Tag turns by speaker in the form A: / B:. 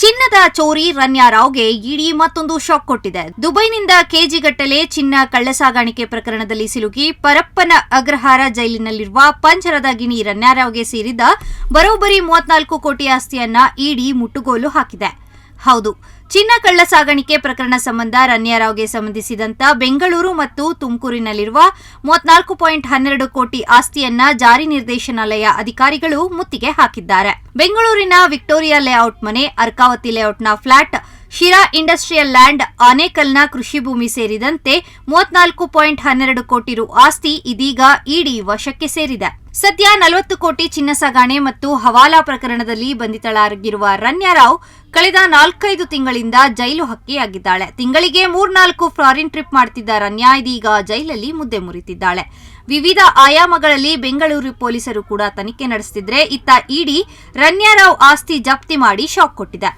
A: ಚಿನ್ನದ ಚೋರಿ ರನ್ಯಾರಾವ್ಗೆ ಇಡಿ ಮತ್ತೊಂದು ಶಾಕ್ ಕೊಟ್ಟಿದೆ. ದುಬೈನಿಂದ ಕೆಜಿಗಟ್ಟಲೆ ಚಿನ್ನ ಕಳ್ಳಸಾಗಾಣಿಕೆ ಪ್ರಕರಣದಲ್ಲಿ ಸಿಲುಕಿ ಪರಪ್ಪನ ಅಗ್ರಹಾರ ಜೈಲಿನಲ್ಲಿರುವ ಪಂಚರದ ಗಿಣಿ ರನ್ಯಾರಾವ್ಗೆ ಸೇರಿದ ಬರೋಬ್ಬರಿ ಮೂವತ್ನಾಲ್ಕು ಕೋಟಿ ಆಸ್ತಿಯನ್ನ ಇಡಿ ಮುಟ್ಟುಗೋಲು ಹಾಕಿದೆ. ಹೌದು. ಚಿನ್ನ ಕಳ್ಳ ಸಾಗಾಣಿಕೆ ಪ್ರಕರಣ ಸಂಬಂಧ ರನ್ಯಾರಾವ್ಗೆ ಸಂಬಂಧಿಸಿದಂತ ಬೆಂಗಳೂರು ಮತ್ತು ತುಮಕೂರಿನಲ್ಲಿರುವ ಮೂವತ್ನಾಲ್ಕು ಪಾಯಿಂಟ್ ಹನ್ನೆರಡು ಕೋಟಿ ಆಸ್ತಿಯನ್ನ ಜಾರಿ ನಿರ್ದೇಶನಾಲಯ ಅಧಿಕಾರಿಗಳು ಮುತ್ತಿಗೆ ಹಾಕಿದ್ದಾರೆ. ಬೆಂಗಳೂರಿನ ವಿಕ್ಟೋರಿಯಾ ಲೇಔಟ್ ಮನೆ, ಅರ್ಕಾವತಿ ಲೇಔಟ್ನ ಫ್ಲಾಟ್, ಶಿರಾ ಇಂಡಸ್ಟ್ರಿಯಲ್ ಲ್ಯಾಂಡ್, ಆನೇಕಲ್ನ ಕೃಷಿ ಭೂಮಿ ಸೇರಿದಂತೆ ಮೂವತ್ನಾಲ್ಕು ಪಾಯಿಂಟ್ ಹನ್ನೆರಡು ಕೋಟಿ ರು ಆಸ್ತಿ ಇದೀಗ ಇಡಿ ವಶಕ್ಕೆ ಸೇರಿದೆ. ಸದ್ಯ ನಲವತ್ತು ಕೋಟಿ ಚಿನ್ನ ಸಾಗಾಣೆ ಮತ್ತು ಹವಾಲಾ ಪ್ರಕರಣದಲ್ಲಿ ಬಂಧಿತಳಾಗಿರುವ ರನ್ಯಾರಾವ್ ಕಳೆದ ನಾಲ್ಕೈದು ತಿಂಗಳಿಂದ ಜೈಲು ಹಕ್ಕಿಯಾಗಿದ್ದಾಳೆ. ತಿಂಗಳಿಗೆ ಮೂರ್ನಾಲ್ಕು ಫಾರಿನ್ ಟ್ರಿಪ್ ಮಾಡ್ತಿದ್ದ ರನ್ಯಾ ಇದೀಗ ಜೈಲಲ್ಲಿ ಮುದ್ದೆ ಮುರಿತಿದ್ದಾಳೆ. ವಿವಿಧ ಆಯಾಮಗಳಲ್ಲಿ ಬೆಂಗಳೂರು ಪೊಲೀಸರು ಕೂಡ ತನಿಖೆ ನಡೆಸುತ್ತಿದ್ರೆ ಇತ್ತ ಇಡಿ ರನ್ಯಾರಾವ್ ಆಸ್ತಿ ಜಪ್ತಿ ಮಾಡಿ ಶಾಕ್ ಕೊಟ್ಟಿದೆ.